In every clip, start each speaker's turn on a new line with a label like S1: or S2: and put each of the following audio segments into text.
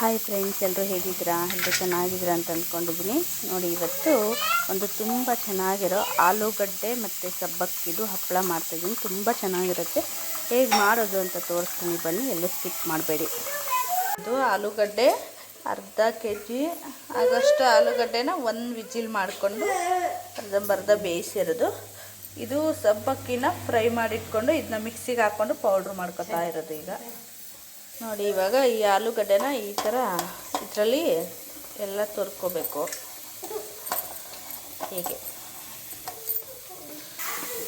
S1: Hi friends ಎಲ್ಲರೂ ಹೇಗಿದ್ದೀರಾ? ಎಲ್ಲರೂ ಚೆನ್ನಾಗಿದ್ದೀರಾ ಅಂತ ಅಂದ್ಕೊಂಡಿದ್ದೀನಿ. ನೋಡಿ, ಇವತ್ತು ಒಂದು ತುಂಬ ಚೆನ್ನಾಗಿರೋ ಆಲೂಗಡ್ಡೆ ಮತ್ತು ಸಬ್ಬಕ್ಕಿದು ಹಪ್ಪಳ ಮಾಡ್ತಿದ್ದೀನಿ ತುಂಬ ಚೆನ್ನಾಗಿರುತ್ತೆ. ಹೇಗೆ ಮಾಡೋದು ಅಂತ ತೋರಿಸ್ತೀನಿ. ಬನ್ನಿ, ಎಲ್ಲೂ ಸ್ಕಿಪ್ ಮಾಡಬೇಡಿ. ಅದು ಆಲೂಗಡ್ಡೆ, ಅರ್ಧ ಕೆ ಜಿ ಆಗಷ್ಟು ಆಲೂಗಡ್ಡೆನ ಒಂದು ವಿಜಿಲ್ ಮಾಡಿಕೊಂಡು ಅರ್ಧಂಬರ್ಧ ಬೇಯಿಸಿರೋದು ಇದು ಸಬ್ಬಕ್ಕಿನ ಫ್ರೈ ಮಾಡಿಟ್ಕೊಂಡು ಇದನ್ನ ಮಿಕ್ಸಿಗೆ ಹಾಕ್ಕೊಂಡು ಪೌಡ್ರ್ ಮಾಡ್ಕೊತಾ ಇರೋದು ಈಗ. ನೋಡಿ ಇವಾಗ ಈ ಆಲೂಗಡ್ಡೆನ ಈ ಥರ ಇದರಲ್ಲಿ ಎಲ್ಲ ತುರ್ಕೋಬೇಕು. ಹೀಗೆ.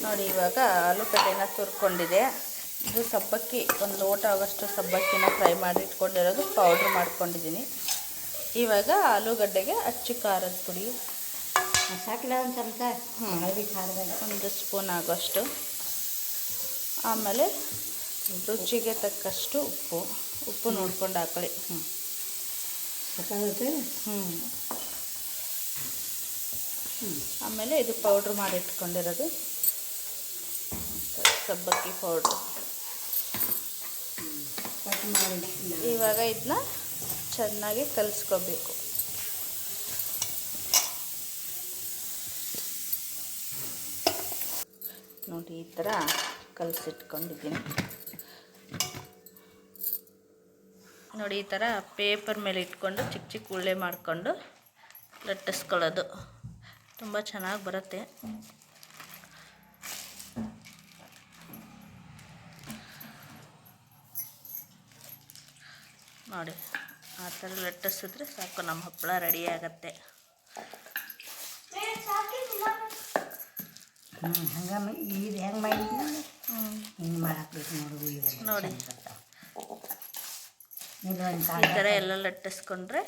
S1: ನೋಡಿ ಇವಾಗ ಆಲೂಗಡ್ಡೆನ ತುರ್ಕೊಂಡಿದೆ. ಇದು ಸಬ್ಬಕ್ಕಿ ಒಂದು ಲೋಟ ಆಗೋಷ್ಟು ಸಬ್ಬಕ್ಕಿನ ಫ್ರೈ ಮಾಡಿ ಇಟ್ಕೊಂಡಿರೋದು ಪೌಡ್ರ್ ಮಾಡ್ಕೊಂಡಿದ್ದೀನಿ. ಇವಾಗ ಆಲೂಗಡ್ಡೆಗೆ ಅಚ್ಚು ಖಾರದ ಪುಡಿ.
S2: ಸಾಕಿಲ್ಲ ಒಂದು ಚಮಚ ಹ್ಞೂ
S1: ಒಂದು ಸ್ಪೂನ್ ಆಗೋಷ್ಟು. ಆಮೇಲೆ ರುಚಿಗೆ ತಕ್ಕಷ್ಟು ಉಪ್ಪು. ಉಪ್ಪು ನೋಡ್ಕೊಂಡು ಹಾಕೊಳ್ಳಿ. ಹ್ಞೂ
S2: ಸಾಕಾಗುತ್ತೆ
S1: ಹ್ಞೂ ಆಮೇಲೆ ಇದು ಪೌಡ್ರ್ ಮಾಡಿಟ್ಕೊಂಡಿರೋದು ಸಬ್ಬಕ್ಕಿ ಪೌಡ್ರ್ ಇವಾಗ ಇದನ್ನ ಚೆನ್ನಾಗಿ ಕಲಿಸ್ಕೋಬೇಕು. ನೋಡಿ ಈ ಥರ ಕಲಸಿಟ್ಕೊಂಡಿದ್ದೀನಿ. ನೋಡಿ ಈ ಥರ ಪೇಪರ್ ಮೇಲೆ ಇಟ್ಕೊಂಡು ಚಿಕ್ಕ ಚಿಕ್ಕ ಉಳ್ಳೆ ಮಾಡಿಕೊಂಡು ಲಟ್ಟಿಸ್ಕೊಳ್ಳೋದು. ತುಂಬ ಚೆನ್ನಾಗಿ ಬರುತ್ತೆ. ನೋಡಿ ಆ ಥರ ಲಟ್ಟಿಸಿದ್ರೆ ಸಾಕು ನಮ್ಮ ಹಪ್ಪಳ ರೆಡಿ ಆಗತ್ತೆ.
S2: ನೋಡು
S1: ಈ ಥರ ಎಲ್ಲ ಲಟ್ಟಿಸ್ಕೊಂಡ್ರೆ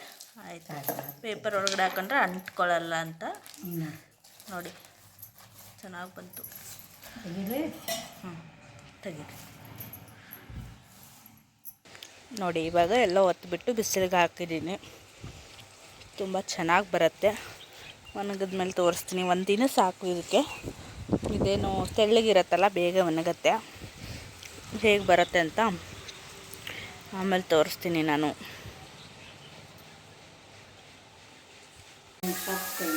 S1: ಆಯ್ತು. ಪೇಪರ್ ಒಳಗಡೆ ಹಾಕೊಂಡ್ರೆ ಅಂಟ್ಕೊಳ್ಳಲ್ಲ ಅಂತ. ನೋಡಿ ಚೆನ್ನಾಗಿ ಬಂತು. ಹ್ಞೂ ತೆಗೀರಿ. ನೋಡಿ ಇವಾಗ ಎಲ್ಲ ಒತ್ತಿಬಿಟ್ಟು ಬಿಸಿಲಿಗೆ ಹಾಕಿದ್ದೀನಿ. ತುಂಬ ಚೆನ್ನಾಗಿ ಬರುತ್ತೆ. ಒಣಗಿದ್ಮೇಲೆ ತೋರಿಸ್ತೀನಿ. ಒಂದಿನ ಸಾಕು ಇದಕ್ಕೆ. ಇದೇನು ತೆಳ್ಳಗಿರತ್ತಲ್ಲ ಬೇಗ ಒಣಗತ್ತೆ. ಹೇಗೆ ಬರುತ್ತೆ ಅಂತ ಆಮೇಲೆ ತೋರಿಸ್ತೀನಿ ನಾನು.
S2: ಸೊಪ್ಪು